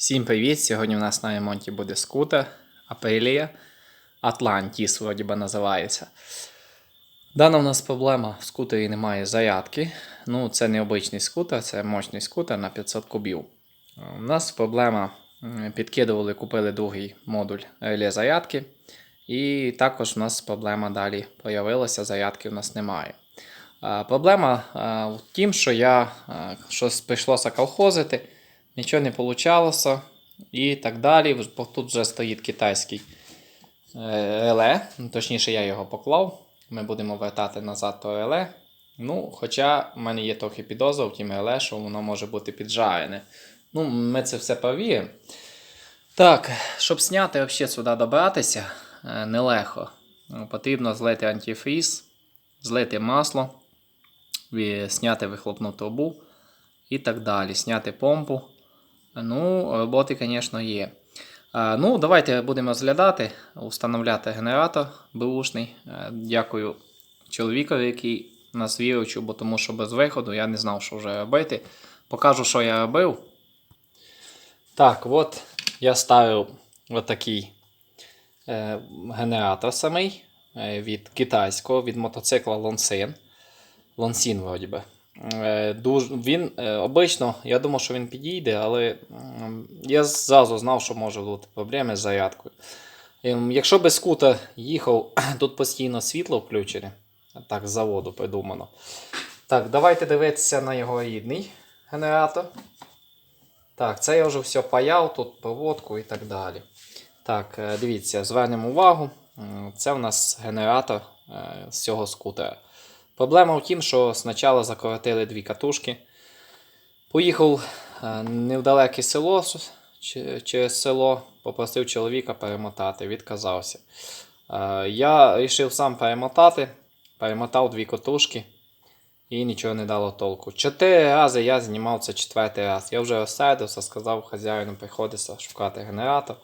Всім привіт! Сьогодні у нас на ремонті буде скутер Aprilia Atlantis, вроді би називається. Дана у нас проблема в скутері немає зарядки. Ну, це не обичний скутер, це мощний скутер на 500 кубів. У нас проблема підкидували, купили другий модуль реле зарядки. І також у нас проблема далі появилася, зарядки у нас немає. Проблема в тім, що я щось прийшлося колхозити, нічого не вийшло і так далі. Тут вже стоїть китайський е, реле, ну, точніше, я його поклав. Ми будемо вертати назад то реле. Ну, хоча в мене є трохи підозра в тім реле, що воно може бути піджарене. Ну, ми це все провіримо. Так, щоб зняти взагалі сюди добратися, е, нелегко. Ну, Потрібно злити антифріз, злити масло, зняти вихлопну трубу і так далі. Зняти помпу. Ну, роботи, звісно, є. Ну, давайте будемо розглядати, установляти генератор бушний. Дякую чоловікові, який нас віручив, бо тому що без виходу я не знав, що вже робити. Покажу, що я робив. Так, от я ставив отакий е, генератор самий е, від китайського, від мотоцикла Lonsin. Lonsin, вроді би. Е, Дуже, він е, обично, я думав, що він підійде, але я зразу знав, що може бути проблеми з зарядкою. Ем, Якщо би скутер їхав, тут постійно світло включене, так з заводу придумано. Так, давайте дивитися на його рідний генератор. Так, це я вже все паяв, тут проводку і так далі. Так, е, дивіться, звернемо увагу. Це у нас генератор з цього скутера. Проблема в тім, що спочатку закоротили дві катушки. Поїхав е, невдалеке село через село, попросив чоловіка перемотати, відказався. Е, Я вирішив сам перемотати, перемотав дві катушки і нічого не дало толку. Чотири рази я знімав це четвертий раз. Я вже розсердився, сказав хазяїну, приходиться шукати генератор.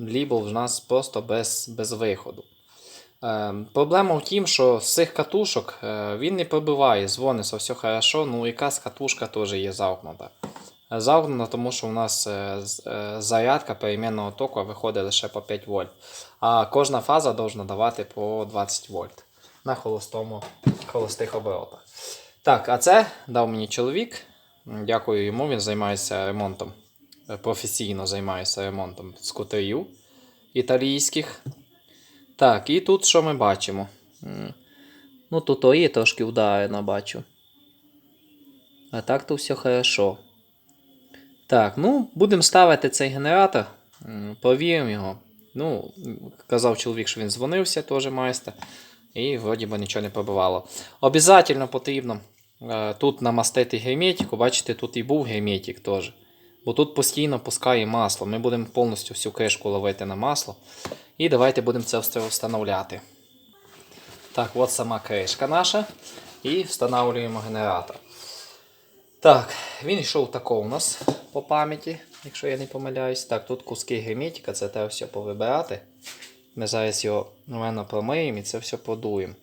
Лібл в нас просто без, без виходу. Е, проблема в тім, що з цих катушок е, він не пробиває, дзвониться, все хорошо, ну якась катушка теж є замкнута. Замкнута, тому що у нас е, е, зарядка перемінного току виходить лише по 5 вольт. А кожна фаза повинна давати по 20 вольт на холостому, холостих оборотах. Так, а це дав мені чоловік. Дякую йому, він займається ремонтом. Професійно займається ремонтом скутерів італійських. Так, і тут що ми бачимо? Ну, тут є трошки вдарено, бачу. А так то все хорошо. Так, ну, будемо ставити цей генератор. М, Провіримо його. Ну, казав чоловік, що він дзвонився, теж майстер. І вроді би нічого не пробивало. Обязательно потрібно е, тут намастити герметику. Бачите, тут і був герметик теж. Бо тут постійно пускає масло. Ми будемо повністю всю кришку ловити на масло. І давайте будемо це встановляти. Так, от сама кришка наша. І встановлюємо генератор. Так, він йшов тако у нас по пам'яті, якщо я не помиляюсь. Так, тут куски герметика, це треба все повибирати. Ми зараз його новенно промиємо і це все подуємо.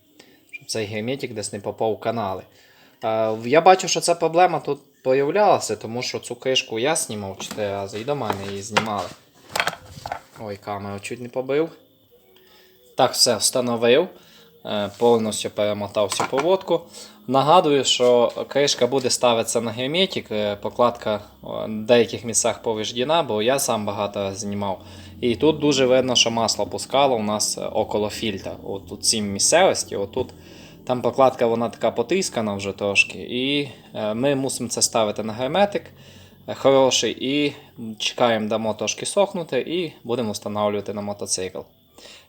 Щоб цей герметик десь не попав в канали. Я бачу, що ця проблема тут появлялася, тому що цю кришку я знімав 4 рази і до мене її знімали. Ой, камеру чуть не побив. Так, все, встановив. Е, Повністю перемотав всю поводку. Нагадую, що кришка буде ставитися на герметик, е, покладка в деяких місцях повреждена, бо я сам багато знімав. І тут дуже видно, що масло пускало у нас е, около фільтра. От тут цій місцевості, отут. Там покладка вона така потріскана вже трошки. І е, ми мусимо це ставити на герметик е, хороший і чекаємо, дамо трошки сохнути, і будемо встановлювати на мотоцикл.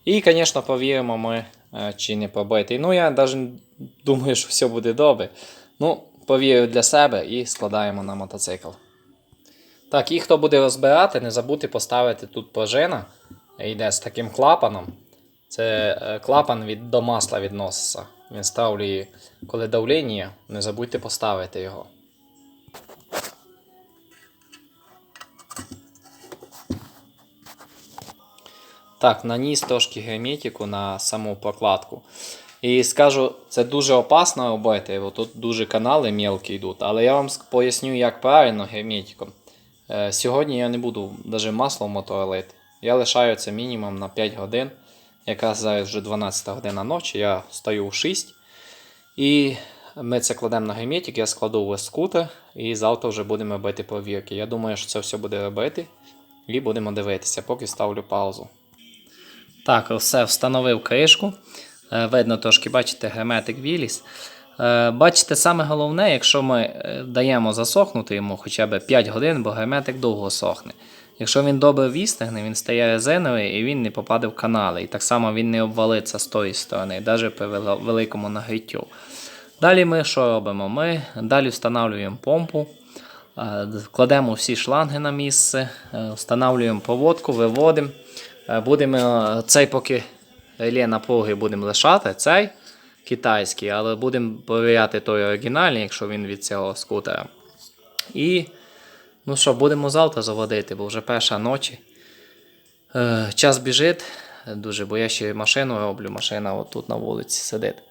І, звісно, повіримо ми, е, чи не побитий. Ну, я навіть думаю, що все буде добре. Ну, повірю для себе і складаємо на мотоцикл. Так, і хто буде розбирати, не забудьте поставити тут пружина. Йде з таким клапаном. Це клапан від, до масла відноситься. Він ставлює, коли давлення, не забудьте поставити його. Так, наніс трошки герметику на саму прокладку. І скажу, це дуже опасно робити, бо тут дуже канали мілкі йдуть. Але я вам поясню, як правильно герметиком. Е, Сьогодні я не буду навіть масло в. Я лишаю це мінімум на 5 годин. Якраз зараз вже 12 година ночі, я стою в 6. І ми це кладемо на герметик, я складу в скутер і завтра вже будемо бити провірки. Я думаю, що це все буде робити. І будемо дивитися, поки ставлю паузу. Так, все, встановив кришку. Е, Видно трошки, бачите, герметик віліз. Е, Бачите, саме головне, якщо ми е, даємо засохнути йому хоча б 5 годин, бо герметик довго сохне. Якщо він добре вістигне, він стає резиновий і він не попаде в канали. І так само він не обвалиться з тої сторони, навіть при великому нагріттю. Далі ми що робимо? Ми далі встановлюємо помпу, е, кладемо всі шланги на місце, е, встановлюємо проводку, виводимо. Е, Будемо цей поки реле напруги будемо лишати, цей китайський, але будемо перевіряти той оригінальний, якщо він від цього скутера. І ну що, будемо завтра заводити, бо вже перша ночі. Е, час біжить дуже, бо я ще машину роблю, машина тут на вулиці сидить.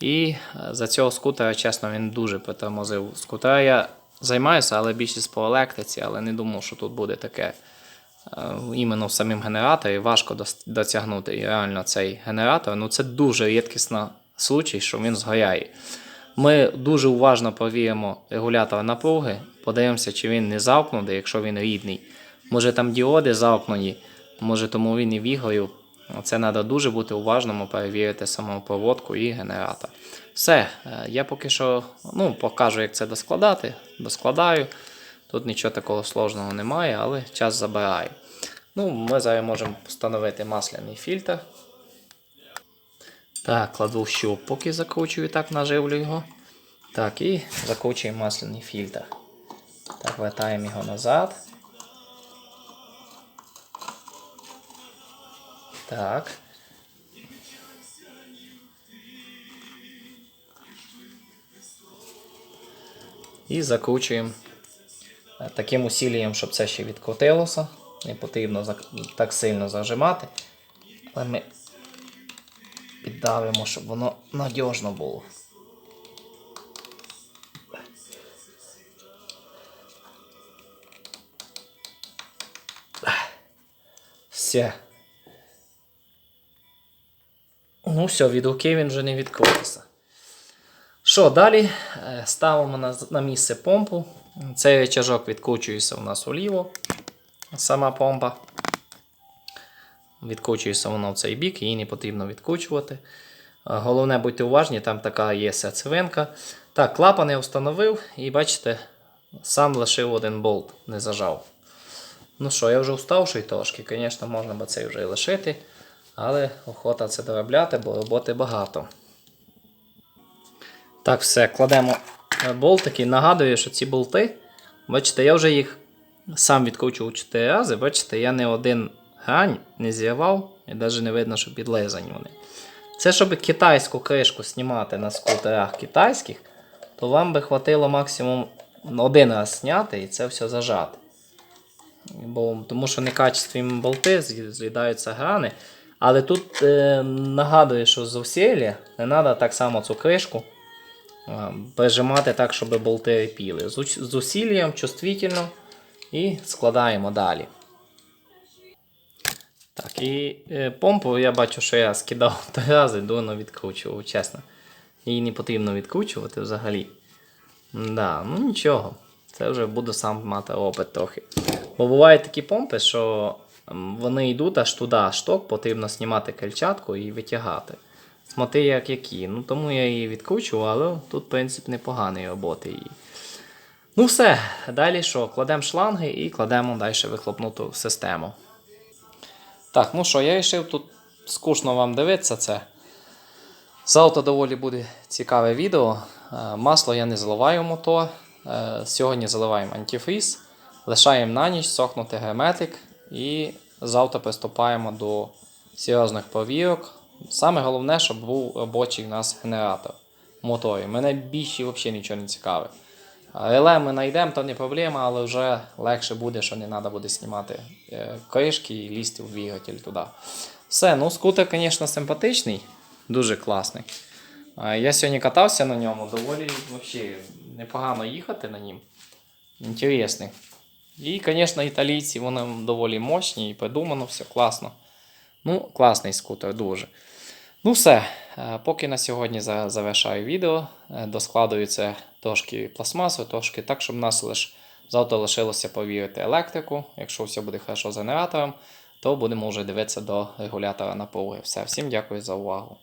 І е, за цього скутера, чесно, він дуже притормозив. Скутера я займаюся, але більшість по електриці, але не думав, що тут буде таке. Е, Іменно в самим генераторі важко дос- дотягнути. І реально цей генератор, ну це дуже рідкісний случай, що він згоряє. Ми дуже уважно провіримо регулятор напруги, подивимося, чи він не замкнутий, якщо він рідний. Може там діоди замкнені, може тому він і вігорів. Це треба дуже бути уважним, перевірити саму проводку і генератор. Все, е, я поки що ну, покажу, як це доскладати. Доскладаю. Тут нічого такого сложного немає, але час забирає. Ну, ми зараз можемо встановити масляний фільтр. Так, кладу щуп, поки закручую, так наживлю його. Так, і закручуємо масляний фільтр. Так, вертаємо його назад. Так. І закручуємо е, таким усілієм, щоб це ще відкрутилося. Не потрібно так сильно зажимати. Але ми піддавимо, щоб воно надіжно було. Все. Ну, все, від руки він вже не відкрутиться. Що, далі Е, ставимо на, на місце помпу. Цей речажок відкручується у нас уліво. Сама помпа. Відкручується воно в цей бік, її не потрібно відкручувати. Е, Головне, будьте уважні, там така є серцевинка. Так, клапан я встановив і бачите, сам лишив один болт, не зажав. Ну що, я вже уставший трошки, звісно, можна би цей вже і лишити, але охота це доробляти, бо роботи багато. Так, все, кладемо е, болтики. Нагадую, що ці болти, бачите, я вже їх сам відкручував 4 рази. Бачите, я не один грань не зірвав, і навіть не видно, що підлизані вони. Це щоб китайську кришку знімати на скутерах китайських, то вам би хватило максимум один раз зняти і це все зажати. Бо, тому що некачественні болти з'ї- з'їдаються грани. Але тут е, нагадую, що з усілля не треба так само цю кришку е, прижимати так, щоб болти репіли. З, з усіллям, чувствительно і складаємо далі. Так, і е, помпу я бачу, що я скидав три рази, дурно відкручував, чесно. Її не потрібно відкручувати взагалі. Да, ну нічого. Це вже буду сам мати опит трохи. Бо бувають такі помпи, що вони йдуть аж туди, аж ток, потрібно знімати кальчатку і витягати. Смотри, як які. Ну тому я її відкручував, але тут принцип непоганий роботи її. Ну все, далі що? Кладемо шланги і кладемо далі вихлопнуту систему. Так, ну що, я вирішив тут скучно вам дивитися це. Завтра доволі буде цікаве відео. Е, Масло я не заливаю в мотор. Е, Сьогодні заливаємо антифріз, лишаємо на ніч сохнути герметик і завтра приступаємо до серйозних провірок. Саме головне, щоб був робочий у нас генератор моторі. Мене більше взагалі нічого не цікавить. Реле ми знайдемо, то не проблема, але вже легше буде, що не треба буде знімати е, кришки і лізти в двигатель туди. Все, ну скутер, звісно, симпатичний, дуже класний. Я сьогодні катався на ньому, доволі вообще, непогано їхати на нім. Інтересний. І, звісно, італійці, вони доволі мощні і придумано, все класно. Ну, класний скутер, дуже. Ну, все. Поки на сьогодні завершаю відео. Е, Доскладую це трошки пластмасу, трошки так, щоб нас лиш завтра лишилося повірити електрику. Якщо все буде хорошо з генератором, то будемо вже дивитися до регулятора напруги. Все, всім дякую за увагу.